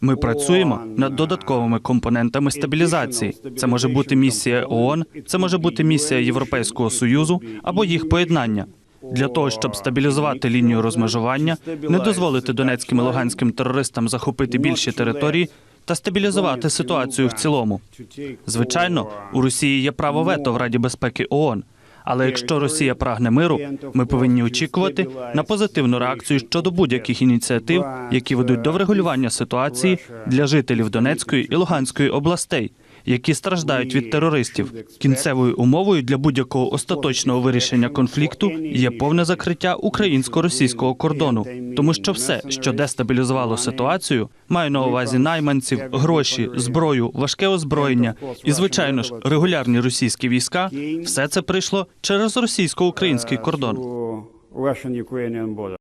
Ми працюємо над додатковими компонентами стабілізації. Це може бути місія ООН, це може бути місія Європейського союзу або їх поєднання. Для того щоб стабілізувати лінію розмежування, не дозволити донецьким і луганським терористам захопити більші території та стабілізувати ситуацію в цілому. Звичайно, у Росії є право вето в Раді безпеки ООН. Але якщо Росія прагне миру, ми повинні очікувати на позитивну реакцію щодо будь-яких ініціатив, які ведуть до врегулювання ситуації для жителів Донецької і Луганської областей, які страждають від терористів. Кінцевою умовою для будь-якого остаточного вирішення конфлікту є повне закриття українсько-російського кордону, тому що все, що дестабілізувало ситуацію, має на увазі найманців, гроші, зброю, важке озброєння і, звичайно ж, регулярні російські війська, все це прийшло через російсько-український кордон. border.